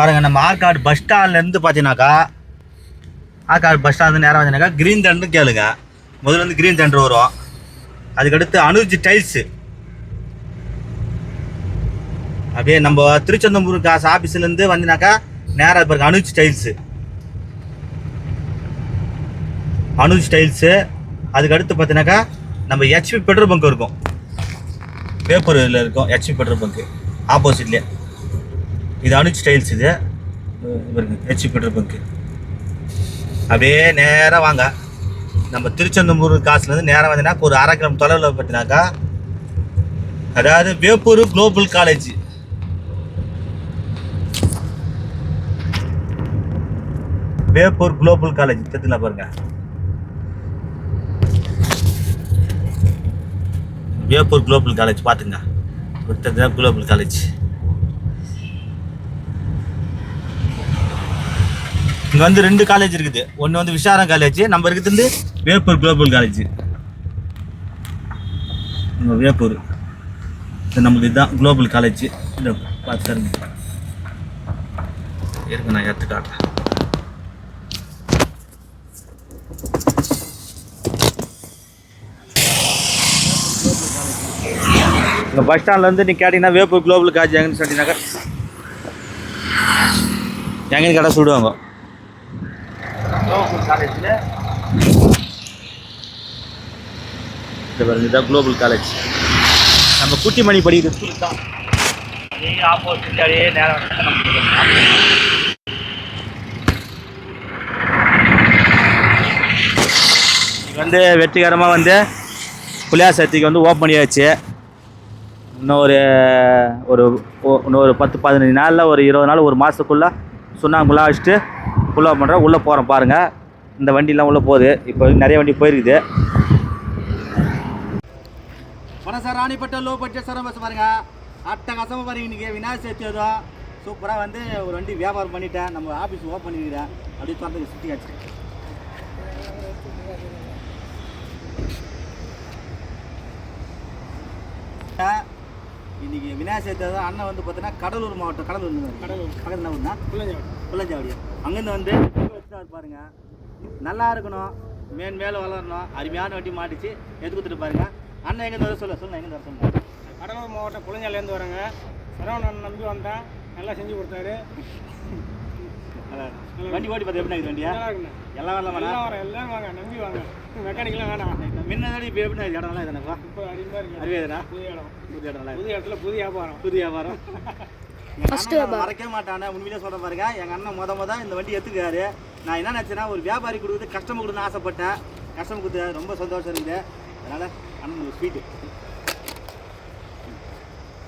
பாருங்கள் நம்ம ஆற்காடு பஸ் ஸ்டாண்ட்லேருந்து பார்த்தீங்கன்னாக்கா ஆற்காடு பஸ் ஸ்டாண்ட் நேராக வந்தீங்கன்னாக்கா க்ரீன் தண்டு கேளுங்க. முதல்ல வந்து க்ரீன் தண்டு வரும். அதுக்கடுத்து அனுஜ் டைல்ஸு அப்படியே நம்ம திருச்செந்தம்பூர் காசு ஆஃபீஸ்லேருந்து வந்தீங்கன்னாக்கா நேராக பாருங்க அனுஜ் டைல்ஸு அனுஜ் டைல்ஸு அதுக்கடுத்து பார்த்தீங்கன்னாக்கா நம்ம ஹெச்பி பெட்ரோல் பங்க் இருக்கும். பேப்பரில் இருக்கும் ஹெச்பி பெட்ரோல் பங்க்கு ஆப்போசிட்லேயே இது அனுஜ் ஸ்டைல்ஸ் இது. இவருக்கு ஹெச்சி பெட்ரோல் பங்க்கு அப்படியே நேராக வாங்க. நம்ம திருச்செந்தூர் காசுலேருந்து நேராக வந்தீங்கன்னா ஒரு அரை கிலோமீட்டர் தொலைவில் பார்த்தீங்கன்னாக்கா அதாவது Veppur global college Veppur global college தெரிஞ்சுங்களா பாருங்க. வேப்பூர் குளோபல் காலேஜ் பார்த்துங்க. தெரிஞ்சா குளோபல் காலேஜ் இங்கே வந்து ரெண்டு காலேஜ் இருக்குது. ஒன்று வந்து விசாரம் காலேஜ் நம்ம இருக்கிறது வந்து வேப்பூர் குளோபல் காலேஜ் வேப்பூர். இது நம்மளுக்கு இதுதான் குளோபல் காலேஜ் இந்த பார்த்து இருக்கு நான் எடுத்து காட்டுறேன். இங்கே பஸ் ஸ்டாண்ட்லேருந்து நீ கேட்டிங்கன்னா வேப்பூர் குளோபல் காலேஜ் எங்கன்னு சொன்னீங்கன்னாக்கா எங்கன்னு கடை சுடுவாங்க காலேஜில் இந்த பாருங்க இதுதான் குளோபல் காலேஜ் நம்ம குட்டிமணி படிக்கிற ஸ்கூல் தான். அதே ஆப்போசிட்ல அப்படியே நேரம் வந்து வெற்றிகரமாக வந்து புளியார் சக்திக்கு வந்து ஓப்பன் பண்ணியாச்சு. இன்னும் ஒரு ஒரு ஒ- இன்னும் ஒரு பத்து பதினஞ்சு நாளில் ஒரு இருபது நாள் ஒரு மாதத்துக்குள்ளே சுண்ணாம்புலாம் வச்சுட்டு ஃபுல்லாக பண்ணுறேன் உள்ளே போகிறோம் பாருங்கள் இந்த வண்டிலாம் உள்ளே போகுது. இப்போ நிறைய வண்டி போயிருக்குது. வணக்கம் சார். ராணிப்பட்ட லோ பட்ஜெட் சார் பஸ் பாருங்க. அட்டகாசமாக பாருங்க. இன்னைக்கு விநாயகர் சேர்த்து சூப்பராக வந்து ஒரு வண்டி வியாபாரம் பண்ணிட்டேன். நம்ம ஆஃபீஸ் ஓப்பன் பண்ணிக்கிறேன் அப்படியே தொடர்ந்து சுற்றி ஆச்சு இன்னைக்கு விநாயகர் சதுர்த்தி அதுவும் அண்ணன் வந்து பார்த்தீங்கன்னா கடலூர் மாவட்டம் கடலூர் கடலூர். பக்கத்தில் ஊர்னா புள்ளஞ்சாவடி. அங்கேருந்து வந்து பாருங்க. நல்லா இருக்கணும். மேன் மேலே வளரணும். அருமையான வண்டி மாட்டிச்சு. எடுத்து கொடுத்துட்டு பாருங்க. அண்ணன் எங்கே வர சொல்ல. சொல்ல எங்கே வர சொல்லுங்க கடலூர் மாவட்டம் புளிஞ்சாலேருந்து வரேங்க. சரவணன் நம்பி வந்தேன். நல்லா செஞ்சு கொடுத்தாரு. வண்டி ஓட்டி பார்த்து எப்படி இருக்குது வண்டியா? எல்லாம் வரலாம் எல்லாம் வரேன் எல்லாரும் வாங்க நம்பி வாங்க. மெக்கானிக்லாம் வேணாம். முன்னாடி இப்போ எப்படி இடம்லாம் இதுனப்பா இப்போ? அருமையாக இருக்கு அறிவேதனா புது இடம். புது இடம்லாம் புது இடத்துல புது வியாபாரம். புது வியாபாரம். மறக்கவே மாட்டானே. உண்மையிலே சொல்ற பாருங்க. எங்க அண்ணன் முத முத இந்த வண்டி எடுத்துக்காரு நான் என்ன நினைச்சேன்னா ஒரு வியாபாரி கொடுக்குறது கஸ்டமர் கொடுன்னு ஆசைப்பட்டேன். கஸ்டமர் கொடுத்து ரொம்ப சந்தோஷம் இருக்குது அதனால அண்ணன் ஒரு ஸ்வீட்டு.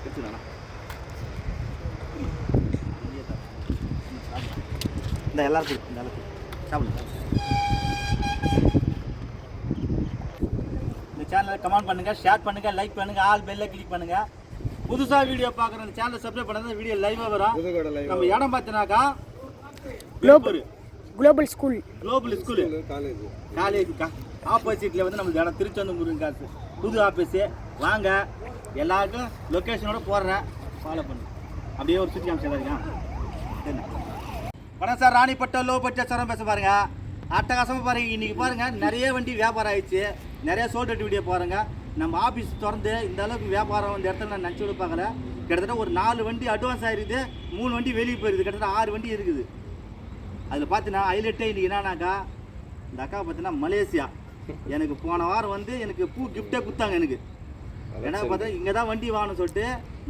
எடுத்துக்கண்ணா இந்த எல்லாரும் கொடு, இந்த எல்லாரும் கொடு. சாப்பிடுங்க இந்த சேனலை கமெண்ட் பண்ணுங்க ஷேர் பண்ணுங்க லைக் பண்ணுங்க ஆல் பெல்ல கிளிக் பண்ணுங்க. புதுசா வீடியோ பார்க்குற இந்த சேனலை சப்ஸ்கிரைப் பண்ணாத வீடியோ லைவா வரும். நம்ம இடம் பார்த்தீங்கன்னாக்கா global global school global school college ஆப்போசிட்ல வந்து நம்ம இடம் திருச்செந்தூர் முருகன் காசு. புது ஆஃபீஸு வாங்க. எல்லாருக்கும் லொக்கேஷனோட போடுறேன். ஃபாலோ பண்ணு. அப்படியே ஒரு சுற்றி காமிச்சு எல்லாருங்க என்ன? வணக்கம் சார். ராணிப்பட்ட லோ பட்ஜெட் சாரம் பேச பாருங்க. அட்டகாசமாக பாருங்க. இன்னைக்கு பாருங்க நிறைய வண்டி வியாபாரம் ஆயிடுச்சு. நிறைய சோல்டட் வீடியோ பாருங்க. நம்ம ஆஃபீஸ் திறந்து இந்த அளவுக்கு வியாபாரம் இந்த இடத்துல நான் நினச்சி பார்க்கல. கிட்டத்தட்ட ஒரு நாலு வண்டி அட்வான்ஸ் ஆயிருக்குது மூணு வண்டி வெளியே போயிருக்குது கிட்டத்தட்ட ஆறு வண்டி இருக்குது. அதில் பார்த்தீங்கன்னா ஹைலைட்டே இன்னைக்கு என்னன்னாக்கா இந்த அக்கா பார்த்தீங்கன்னா மலேசியா. எனக்கு போன வாரம் வந்து எனக்கு பூ கிஃப்டே கொடுத்தாங்க எனக்கு. ஏன்னா பார்த்தா இங்கே தான் வண்டி வாங்கணும்னு சொல்லிட்டு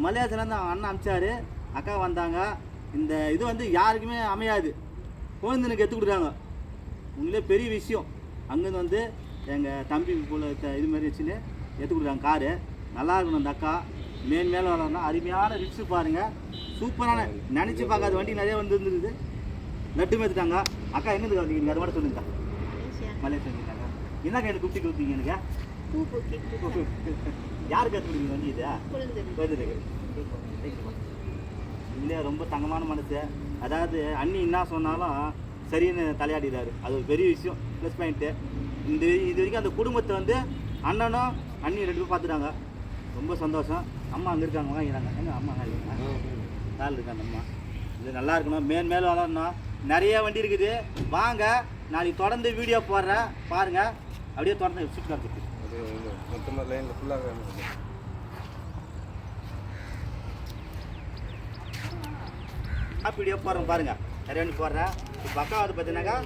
மலேசியாலேருந்து அண்ணன் அமிச்சாரு. அக்கா வந்தாங்க. இந்த இது வந்து யாருக்குமே அமையாது. குழந்தைனுக்கு எடுத்து கொடுக்குறாங்க. உண்மையிலே பெரிய விஷயம். அங்கேருந்து வந்து எங்கள் தம்பி போல இது மாதிரி வச்சுன்னு எடுத்து கொடுக்குறாங்க காரு. நல்லா இருக்கணும் அந்த அக்கா. மேன் மேலே வளரணும் அருமையான ரிக்ஸு பாருங்கள் சூப்பரான நினச்சி பார்க்காத வண்டி நிறைய வந்து இருந்துருக்குது லட்டு மேத்துட்டாங்க. அக்கா எங்கேருந்து வந்தீங்க அது மட்டும் சொல்லுங்க. மலேசியா வந்துட்டாங்க என்ன கையில் குட்டி கொடுத்தீங்க எனக்கு? யாருக்கு கொடுத்தீங்க வண்டி இது? குழந்தைக்கு. இல்லையா ரொம்ப தங்கமான மனசு. அதாவது அண்ணி என்ன சொன்னாலும் சரின்னு தலையாடிறாரு அது ஒரு பெரிய விஷயம் ப்ளஸ் பாயிண்ட்டு இந்த இது வரைக்கும் அந்த குடும்பத்தை வந்து அண்ணனும் அண்ணி ரெண்டு பேரும் பார்த்துட்டாங்க. ரொம்ப சந்தோஷம். அம்மா அங்கே இருக்காங்க வாங்கிறாங்க எங்கள் அம்மா அங்கே இருக்காங்க. கால் இருக்காங்க அம்மா. இது நல்லா இருக்கணும். மேல் மேலும் வளரணும். நிறைய வண்டி இருக்குது. வாங்க நாளைக்கு தொடர்ந்து வீடியோ போடுறேன். பாருங்க. அப்படியே தொடர்ந்து சுற்றி அது மொத்தமாக லைனில் ஃபுல்லாக ஆப் வீடியோ போடுறேன் பாருங்க. நிறைய வண்டி போடுறேன் இப்போ அக்கா வந்து பார்த்தீங்கன்னாக்கா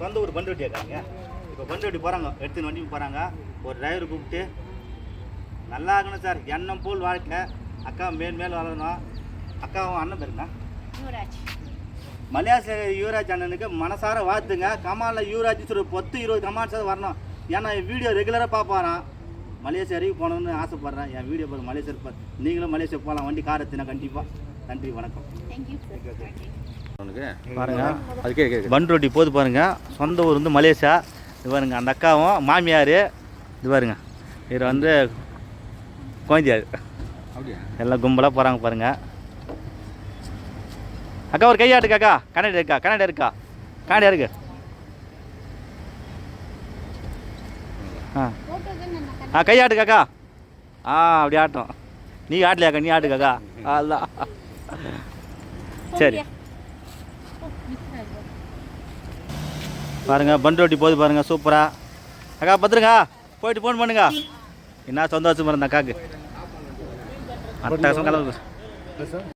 சொந்த ஊர் பண்டு வட்டி இருக்காங்க. இப்போ பண்டு வட்டி போகிறாங்க எடுத்துன்னு வண்டி போகிறாங்க ஒரு டிரைவர் கூப்பிட்டு நல்லா இருக்கணும் சார். எண்ணம் போல் வாழ்க்கை. அக்கா மேல் மேல் வளரணும். அக்காவும் அண்ணன் பேருங்க யுவராஜ். மலையாள யுவராஜ் அண்ணனுக்கு மனசார வாழ்த்துங்க. கமாலில் யுவராஜ் ஒரு பத்து இருபது கமால்ஸாவது வரணும். ஏன்னா என் வீடியோ ரெகுலராக பார்ப்பாரான் மலேசியா வரைக்கும் போகணுன்னு ஆசைப்பட்றேன். என் வீடியோ பார்த்து மலேசியா நீங்களும் மலேசியா போகலாம். வண்டி கார் எடுத்துனா கண்டிப்பாக நன்றி வணக்கம். பாருங்க. அதுக்கே பன் ரொட்டி போது பாருங்க. சொந்த ஊர் வந்து மலேசியா. இது பாருங்க அந்த அக்காவும் மாமியார். இது பாருங்க. இவர் வந்து குழந்தையார். எல்லாம் கும்பலாக போகிறாங்க பாருங்க. அக்கா ஒரு கையாட்டுக்கு அக்கா கன்னடா இருக்கா? கன்னடா இருக்கா? கன்னடா இருக்கு. ஆ. ஆ கையாட்டுக்கு அக்கா. ஆ அப்படி ஆட்டும். நீ ஆட்டலையாக்கா? நீ ஆட்டுக்காக்கா அதான். சரி. பாருங்க பன் ரொட்டி போகுது பாருங்க சூப்பரா. அக்கா பத்துருங்க போயிட்டு ஃபோன் பண்ணுங்க. என்ன சந்தோஷமா இருந்த அக்காக்கு. அட்டகாசம் கலந்து